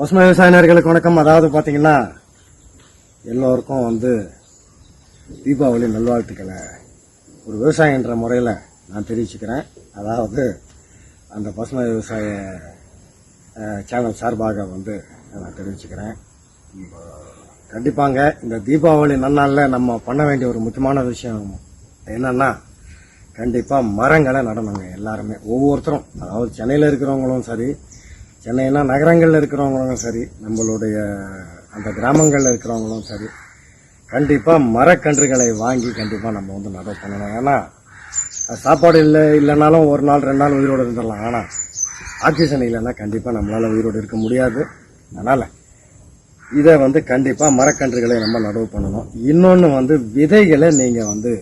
பசுமை விவசாயினர்களுக்கு வணக்கம். அதாவது பார்த்தீங்கன்னா எல்லோருக்கும் வந்து தீபாவளி நல்வாழ்த்துக்களை. ஒரு விவசாயின்ற முறையில் நான் தெரிவிச்சுக்கிறேன். அதாவது அந்த பசுமை விவசாய சேனல் சார்பாக வந்து நான் தெரிவிச்சுக்கிறேன். கண்டிப்பாங்க இந்த தீபாவளி நன்னாளில் நம்ம பண்ண வேண்டிய ஒரு முக்கியமான விஷயம் என்னென்னா கண்டிப்பாக மரங்களை நடணுங்க எல்லாருமே. ஒவ்வொருத்தரும் அதாவது சென்னையில் இருக்கிறவங்களும் சரி சென்னைனா நகரங்களில் இருக்கிறவங்களும் சரி நம்மளுடைய அந்த கிராமங்களில் இருக்கிறவங்களும் சரி கண்டிப்பாக மரக்கன்றுகளை வாங்கி கண்டிப்பாக நம்ம வந்து நடவு பண்ணணும். ஏன்னா சாப்பாடு இல்லை இல்லைனாலும் ஒரு நாள் ரெண்டு நாள் உயிரோடு இருந்துடலாம். ஆனால் ஆக்சிஜன் இல்லைன்னா கண்டிப்பாக நம்மளால் உயிரோடு இருக்க முடியாது. அதனால் இதை வந்து கண்டிப்பாக மரக்கன்றுகளை நம்ம நடவு பண்ணணும். இன்னொன்று வந்து விதைகளை நீங்கள் வந்து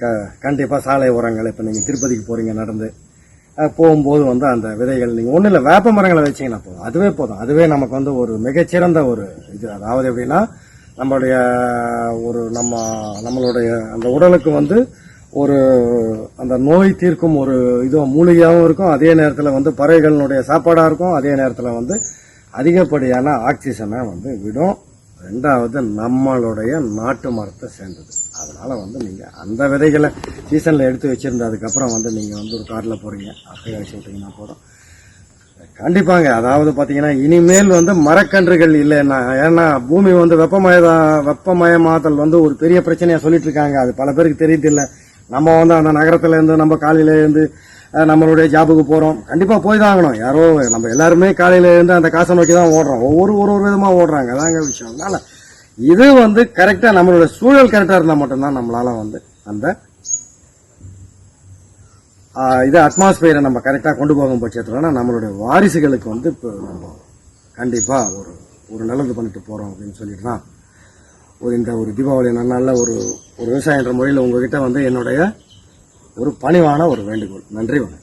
க கண்டிப்பாக சாலை உரங்கள் இப்போ நீங்கள் திருப்பதிக்கு போகிறீங்க நடந்து போகும்போது வந்து அந்த விதைகள் நீங்கள் ஒன்றும் இல்லை வேப்ப மரங்களை வச்சீங்கன்னா போதும். அதுவே போதும். அதுவே நமக்கு வந்து ஒரு மிகச்சிறந்த ஒரு இது. அதாவது எப்படின்னா நம்மளுடைய ஒரு நம்ம நம்மளுடைய அந்த உடலுக்கு வந்து ஒரு அந்த நோய் தீர்க்கும் ஒரு இதுவும் மூலிகையாகவும் இருக்கும். அதே நேரத்தில் வந்து பறவைகளினுடைய சாப்பாடாக இருக்கும். அதே நேரத்தில் வந்து அதிகப்படியான ஆக்சிஜனை வந்து விடும். ரெண்டாவது நம்மளுடைய நாட்டு மரத்தை சேர்ந்தது. அதனால் வந்து நீங்கள் அந்த விதைகளை சீசனில் எடுத்து வச்சுருந்ததுக்கப்புறம் வந்து நீங்கள் வந்து ஒரு காரில் போகிறீங்க அப்படியே வச்சு போதும் கண்டிப்பாங்க. அதாவது பார்த்தீங்கன்னா இனிமேல் வந்து மரக்கன்றுகள் இல்லைன்னா ஏன்னா பூமி வந்து வெப்பமயதா வெப்பமயமாதல் வந்து ஒரு பெரிய பிரச்சனையாக சொல்லிட்டு இருக்காங்க அது பல பேருக்கு தெரியதில்லை. நம்ம வந்து அந்த நகரத்தில் இருந்து நம்ம காலையில இருந்து நம்மளுடைய ஜாபுக்கு போகிறோம் கண்டிப்பாக போய் தான் ஆகணும். யாரோ நம்ம எல்லாருமே காலையில இருந்து அந்த காசை நோக்கி தான் ஓடுறோம். ஒவ்வொரு ஒரு ஒரு விதமாக ஓடுறாங்க. அதாங்க விஷயம். அதனால் இது வந்து கரெக்டாக நம்மளோட சூழல் கரெக்டாக இருந்தால் மட்டும்தான் நம்மளால் வந்து அந்த இது அட்மாஸ்பியரை நம்ம கரெக்டாக கொண்டு போகும் பட்சத்தில்னா நம்மளுடைய வாரிசுகளுக்கு வந்து இப்போ நம்ம கண்டிப்பாக ஒரு ஒரு நல்லது பண்ணிட்டு போகிறோம் அப்படின்னு சொல்லிட்டு தான் ஒரு இந்த ஒரு தீபாவளி நன்னாளில் ஒரு ஒரு விவசாயம் என்ற முறையில் உங்ககிட்ட வந்து என்னுடைய ஒரு பணிவான ஒரு வேண்டுகோள். நன்றி வணக்கம்.